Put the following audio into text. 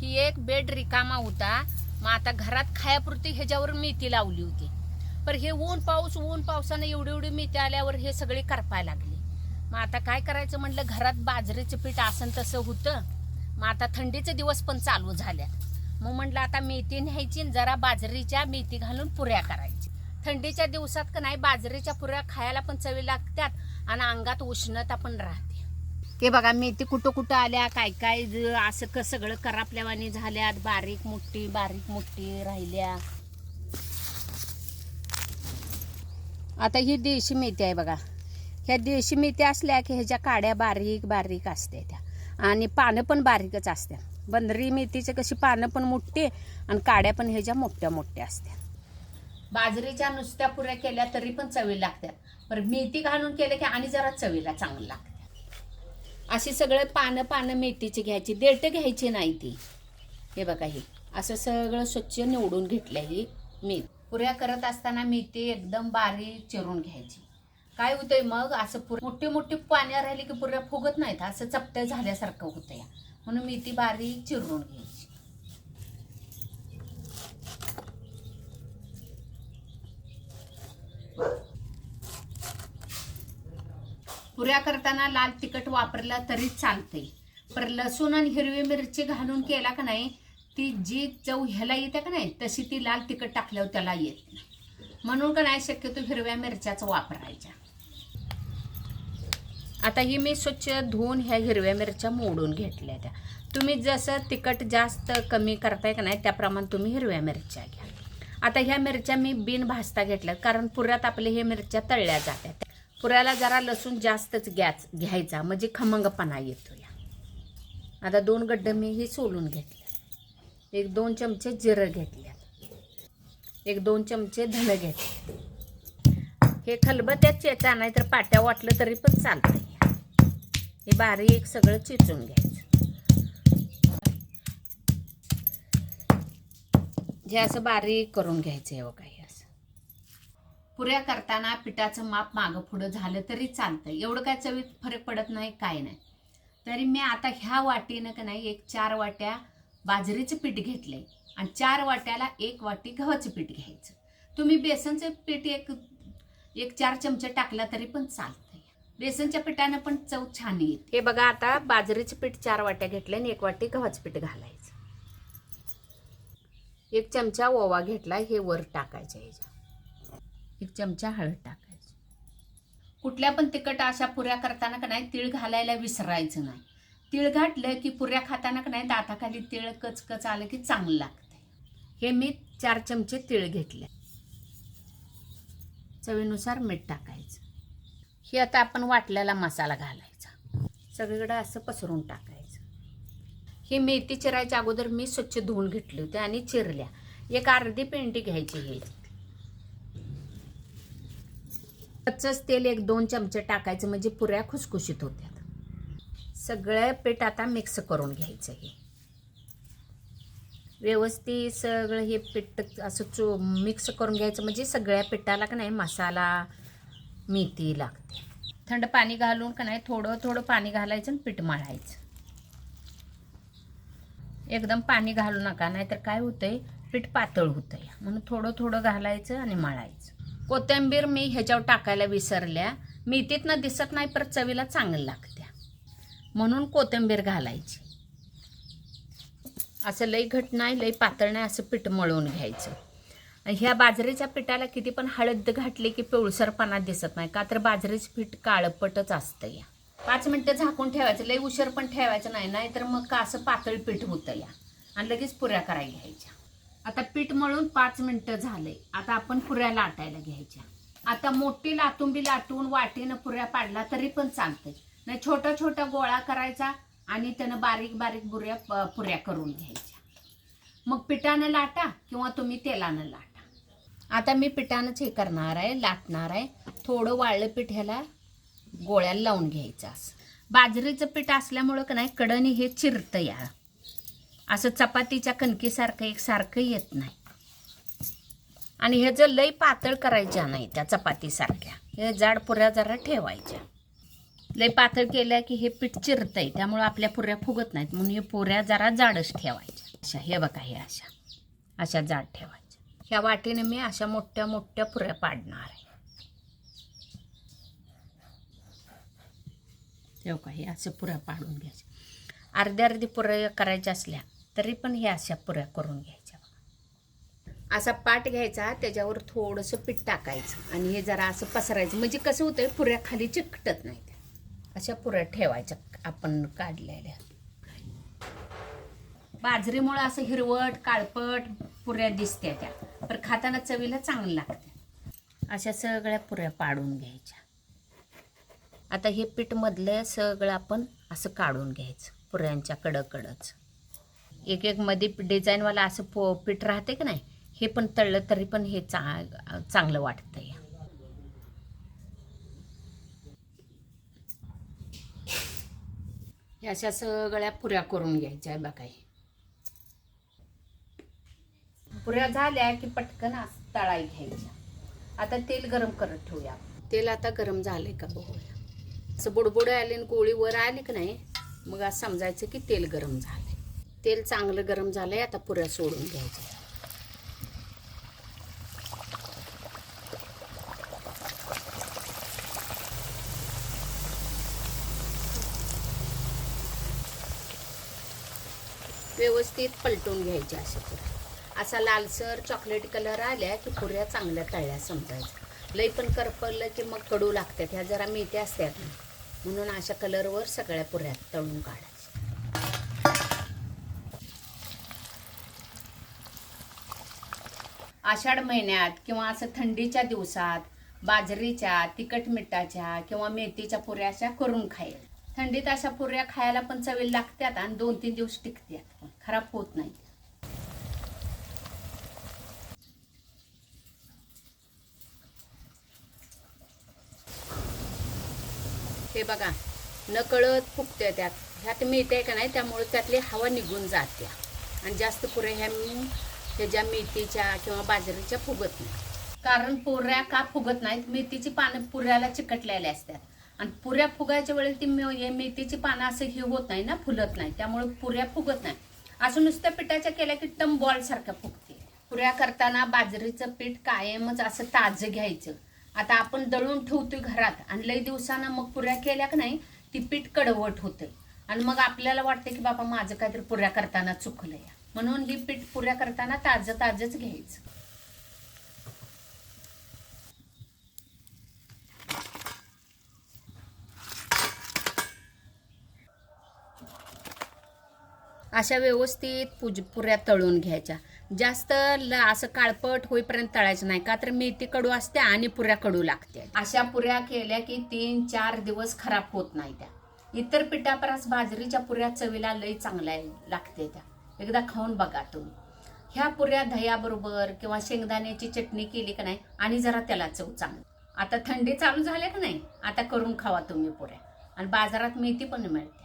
ही एक बेड रिकामा होता. मग आता घरात खायापुरती ह्याच्यावर मेथी लावली होती. पर हे ऊन पाऊस ऊन पावसानं एवढी एवढी मेथी आल्यावर हे सगळे करपायला लागले. मग आता काय करायचं म्हटलं घरात बाजरीचं पीठ आसन तसं होतं. मग आता थंडीचे दिवस पण चालू झाल्यात. मग म्हटलं आता मेथी न्यायची जरा बाजरीच्या मेथी घालून पुऱ्या करायची थंडीच्या दिवसात का नाही बाजरीच्या पुऱ्या खायला पण चवी लागतात आणि अंगात उष्णता पण राहते. हे बघा मेथी कुठं कुठं आल्या काय काय असं क सगळं करापल्यावानी झाल्यात. बारीक मोठी बारीक मोठी राहिल्या. आता ही देशी मेथी आहे बघा. ह्या देशी मेथी असल्या की ह्याच्या काड्या बारीक बारीक असत्या त्या. आणि पानं पण बारीकच असत्या. बंदरी मेथीचे कशी पानं पण मोठी आणि काड्या पण ह्याच्या मोठ्या मोठ्या असत्या. बाजरीच्या नुसत्या पुऱ्या केल्या तरी पण चवी लागतात पण मेथी घालून केल्या की आणि जरा चवीला चांगलं लागतं. अशी सगळं पानं पानं मेथीची घ्यायची देठ घ्यायची नाही ती. हे बघा ही असं सगळं स्वच्छ निवडून घेतलं ही मी पुऱ्या करत असताना मेथी एकदम बारीक चिरून घ्यायची. काय होतंय मग असं पुर मोठी मोठी पाण्या राहिली की पुऱ्या फुगत नाहीत असं चपट्या झाल्यासारखं होतं या म्हणून मेथी बारीक चिरून घ्यायची. पुऱ्या करताना लाल तिखट वापरला तरी चालते पर लसूण आणि हिरवी मिरची घालून केला का नाही ती जी चव ह्याला येते का नाही तशी ती लाल तिखट टाकल्यावर त्याला येत नाही. म्हणून का नाही शक्यतो हिरव्या मिरच्याचा वापरायच्या आता ही मी स्वच्छ धुवून ह्या हिरव्या मिरच्या मोडून घेतल्या त्या. तुम्ही जसं तिखट जास्त कमी करताय का नाही त्याप्रमाणे तुम्ही हिरव्या मिरच्या घ्या. आता ह्या मिरच्या मी बिन भाजता घेतल्यात कारण पुऱ्यात आपले हे मिरच्या तळल्या जातात. पुऱ्याला जरा लसूण जास्तच गॅस घ्यायचा म्हणजे खमंगपणा येतो या. आता दोन गड्डे मी हे सोलून घेतले. एक दोन चमचे जिरं घेतल्यात. एक दोन चमचे धन घेतले हे खलबत्यात चेचा नाही तर पाट्या वाटलं तरी पण चालतं हे बारीक सगळं चिचून घ्यायचं. हे असं बारीक करून घ्यायचं आहे बघा. पुऱ्या करताना पिठाचं माप मागं पुढं झालं तरी चालतं. एवढं काय चवीत फरक पडत नाही काय नाही. तरी मी आता ह्या वाटीनं का नाही एक चार वाट्या बाजरीचं पीठ घेतलंय आणि चार वाट्याला एक वाटी गव्हाचं पीठ घ्यायचं. तुम्ही बेसनचं पीठ एक एक चार चमचे टाकला तरी पण चालतंय. बेसनच्या पिठानं पण चव छान येते. हे बघा आता बाजरीचं पीठ चार वाट्या घेतलं आणि एक वाटी गव्हाचं पीठ घालायचं. एक चमचा ओवा घेतला हे वर टाकायचं ह्याच्या एक चमचा हळद टाकायची. कुठल्या पण तिखट अशा पुऱ्या करताना का नाही तीळ घालायला विसरायचं नाही. तीळ घातलं की पुऱ्या खाताना का नाही दाताखाली तीळ कचकच आलं की चांगलं लागतंय. हे मी चार चमचे तीळ घेतले. चवीनुसार मीठ टाकायचं. हे आता आपण वाटलेला मसाला घालायचा. सगळीकडे असं पसरून टाकायचं. हे मेथी चिरायच्या अगोदर मी स्वच्छ धुवून घेतली होती आणि चिरल्या. एक अर्धी पेंटी घ्यायची घ्यायची. कच्चंच तेल एक दोन चमचे टाकायचं म्हणजे पुऱ्या खुसखुशीत होत्यात. सगळं पीठ आता मिक्स करून घ्यायचं हे. व्यवस्थित सगळं हे पीठ असं चो मिक्स करून घ्यायचं म्हणजे सगळ्या पिठाला का नाही मसाला मेथी लागते. थंड पाणी घालून का नाही थोडं थोडं पाणी घालायचं आणि पीठ मळायचं. एकदम पाणी घालू नका नाहीतर काय होतंय? पीठ पातळ होतंय. म्हणून थोडं थोडं घालायचं आणि मळायचं. कोथिंबीर मी ह्याच्यावर टाकायला विसरल्या. मेथीतनं दिसत नाही पर चवीला चांगलं लागत्या. म्हणून कोथिंबीर घालायची. असं लई घट नाही लई पातळ नाही असं पीठ मळून घ्यायचं. ह्या बाजरीच्या पिठाला किती पण हळद घातली की पिवळसरपणा दिसत नाही. का तर बाजरीचं पीठ काळपटच असतं या. पाच मिनटं झाकून ठेवायचं लई उशीर पण ठेवायचं नाही नाही तर मग का असं पातळ पीठ होतं या. आणि लगेच पुऱ्या करायला घ्यायच्या. आता पीठ मळून पाच मिनटं झाले आता आपण पुऱ्या लाटायला घ्यायच्या. आता मोठी लाटुंबी लाटून वाटीनं पुऱ्या पाडला तरी पण चालतंय. नाही छोटा छोटा गोळा करायचा आणि त्यानं बारीक बारीक बुऱ्या पुऱ्या करून घ्यायच्या. मग पिठानं लाटा किंवा तुम्ही तेलानं लाटा. आता मी पिठानंच हे करणार आहे लाटणार आहे. थोडं वाळलं पीठ ह्याला गोळ्याला लावून घ्यायचं असं. बाजरीचं पीठ असल्यामुळं का नाही कडणी हे चिरतं या. असं चपातीच्या कणकीसारखं एक सारखं येत नाही. आणि ह्याचं लई पातळ करायच्या नाही त्या चपातीसारख्या हे जाड पुऱ्या जरा ठेवायच्या. लई पातळ केल्या की हे पीठ चिरतंय त्यामुळं आपल्या पुऱ्या फुगत नाहीत. म्हणून हे पुऱ्या जरा जाडच ठेवायच्या. अशा हे बघा हे अशा अशा जाड ठेवायच्या. ह्या वाटेने मी अशा मोठ्या मोठ्या पुऱ्या पाडणार आहे. हे बघा हे असं पुऱ्या पाडून घ्यायच्या. अर्ध्या अर्धी पुऱ्या करायच्या असल्या तरी पण ह्या अशा पुऱ्या करून घ्यायच्या असा पाट घ्यायचा त्याच्यावर थोडंसं पीठ टाकायचं आणि हे जरा असं पसरायचं. म्हणजे कसं होतंय पुऱ्या खाली चिकटत नाही त्या अशा पुऱ्या ठेवायच्या आपण काढलेल्या. बाजरीमुळं असं हिरवट काळपट पुऱ्या दिसत्या त्या पण खाताना चवीला चांगलं लागते अशा सगळ्या पुऱ्या पाडून घ्यायच्या. आता हे पीठ मधलं सगळं आपण असं काढून घ्यायचं पुऱ्यांच्या कडकडच. एक एक मध्ये डिझाईनवाला असं पो पीठ राहते की नाही? हे पण तळलं तरी पण हे चा चांगलं वाटतं या अशा सगळ्या पुऱ्या करून घ्यायच्या हे. पुऱ्या झाल्या की पटकन तळाई घ्यायच्या. आता तेल गरम करत ठेवूया तेल आता गरम झालंय का बघूया. असं बुडबुड आले आणि गोळी वर आली की नाही मग असं समजायचं की तेल गरम झालंय. तेल चांगलं गरम झालं आहे आता पुऱ्या सोडून घ्यायच्या व्यवस्थित पलटून घ्यायच्या अशा पुऱ्या. असा लालसर चॉकलेट कलर आल्या की पुऱ्या चांगल्या तळ्या समजायच्या लई पण करपलं की मग कडू लागतात ह्या जरा मेथ्या असतात ना. म्हणून अशा कलरवर सगळ्या पुऱ्या तळून काढा. आषाढ महिन्यात किंवा असं थंडीच्या दिवसात बाजरीच्या तिखट मिठाच्या किंवा मेथीच्या पुऱ्या अशा करून खायला थंडीत अशा पुऱ्या खायला पण चवी लागतात आणि दोन तीन दिवस टिकतात खराब होत नाही. हे बघा नकळत फुगते त्यात. ह्यात मिळते का नाही त्यामुळे त्यातली हवा निघून जाते. आणि जास्त पुऱ्या ह्या मी त्याच्या मेथीच्या किंवा बाजरीच्या फुगत नाही. कारण पुऱ्या का फुगत नाहीत? मेथीची पानं पुऱ्याला चिकटलेल्या असतात. आणि पुऱ्या फुगायच्या वेळेला ती मे- मेथीची पानं असं हे होत नाही ना फुलत नाही. त्यामुळे पुऱ्या फुगत नाही. असं नुसत्या पिठाच्या केल्या की टम बॉल सारख्या फुगते. पुऱ्या करताना बाजरीचं पीठ कायमच असं ताजं घ्यायचं. आता आपण दळून ठेवतोय घरात आणि लई दिवसानं मग पुऱ्या केल्या की नाही ती पीठ कडवट होते. आणि मग आपल्याला वाटतं की बाबा माझं काहीतरी पुऱ्या करताना चुकलं या म्हणून ही पीठ पुऱ्या करताना ताजं ताजंच घ्यायचं. अशा व्यवस्थित पुज पुऱ्या तळून घ्यायच्या. जास्त ल असं काळपट होईपर्यंत तळायचं नाही का तर मेथी कडू असते आणि पुऱ्या कडू लागते अशा पुऱ्या केल्या की तीन चार दिवस खराब होत नाही त्या. इतर पिठापरास बाजरीच्या पुऱ्या चवीला लई चांगल्या लागते त्या. एकदा खाऊन बघा तुम्ही. ह्या पुऱ्या दह्याबरोबर किंवा शेंगदाण्याची चटणी केली का नाही आणि जरा त्याला चव चांगली. आता थंडी चालू झाल्या का नाही? आता करून खावा तुम्ही पुऱ्या. आणि बाजारात मेथी पण मिळते.